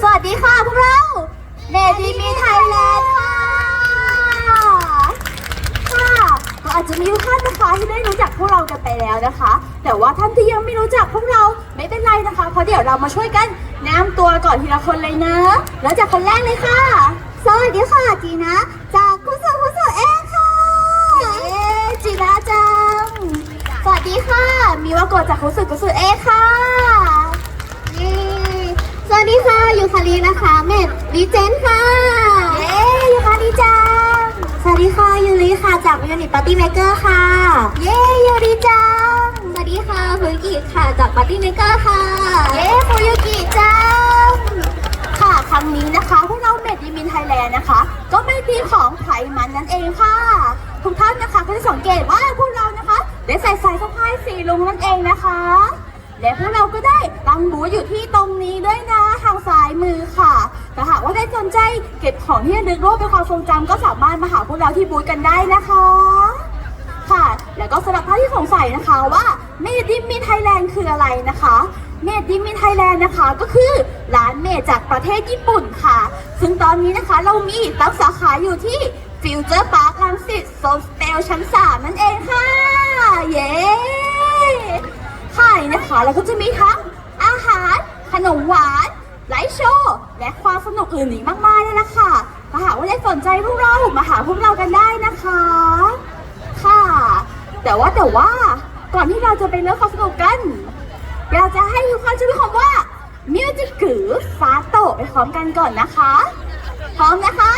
สวัสดีค่ะพวกเราเมดีมีไทยแลนด์ค่ะ ค่ะก็อาจจะมีทุกท่านนะคะที่ได้รู้จักพวกเรากันไปแล้วนะคะ แต่ว่าท่านที่ยังไม่รู้จักพวกเราไม่เป็นไรนะคะ เพราะเดี๋ยวเรามาช่วยกันแนะนำตัวก่อนทีละคนเลยนะ แล้วจากคนแรกเลยค่ะ สวัสดีค่ะจีนะจากคุณสุคุณสุเองค่ะเย้จีนะจัง สวัสดีค่ะ มีวาโกะจากคุณสุคุณสุเอค่ะ วัสดีค่ะยูคารีนะคะ เมดดีเจนค่ะเย้ยูคารีจังสวัสดีค่ะยูริค่ะจากยูนิตปาร์ตี้เมเกอร์ค่ะ เย้ยูริจังสวัสดีค่ะฟูยุกิค่ะจากปาร์ตี้เมเกอร์ค่ะ เย้ฟูยุกิจังค่ะครั้งนี้นะคะพวกเราเมดดีมินไทยแลนด์นะคะ ก็ไม่ทีของไพรมันนั่นเองค่ะทุกท่านนะคะก็จะสังเกตว่าพวกเรานะคะได้ใส่สายสะพายสีลุงนั่นเองนะคะ และพวก อยู่ที่ตรงนี้ด้วยนะทางซ้ายมือค่ะถ้าหากว่าได้สนใจเก็บของที่ระลึกรูปเป็นความทรงจำก็สามารถมาหาพวกเราที่บูธกันได้นะคะ ค่ะแล้วก็สำหรับท่านที่สงสัยนะคะว่าเมดิมิไทยแลนด์คืออะไรนะคะเมดิมิไทยแลนด์นะคะก็คือร้านเมดจากประเทศญี่ปุ่นค่ะ ซึ่งตอนนี้นะคะเรามีตั้งสาขาอยู่ที่ฟิวเจอร์พาร์คลังสิตโซนสเตลชั้น 3 นั่นเองค่ะ เย้ค่ะนะคะแล้วก็จะมีทั้ง ขนมหวานไลฟ์โชว์และความสนุกอื่นอีกมากมายเลยล่ะค่ะถ้าหากว่าได้สนใจพวกเรามาหาพวกเรากันได้นะคะ ค่ะ แต่ว่าแต่ว่าก่อนที่เราจะไปเริ่มความสนุกกันอยากจะให้ทุกคนช่วยคำว่ามิวจิกือฟาโตไปพร้อมกันก่อนนะคะ พร้อมนะคะ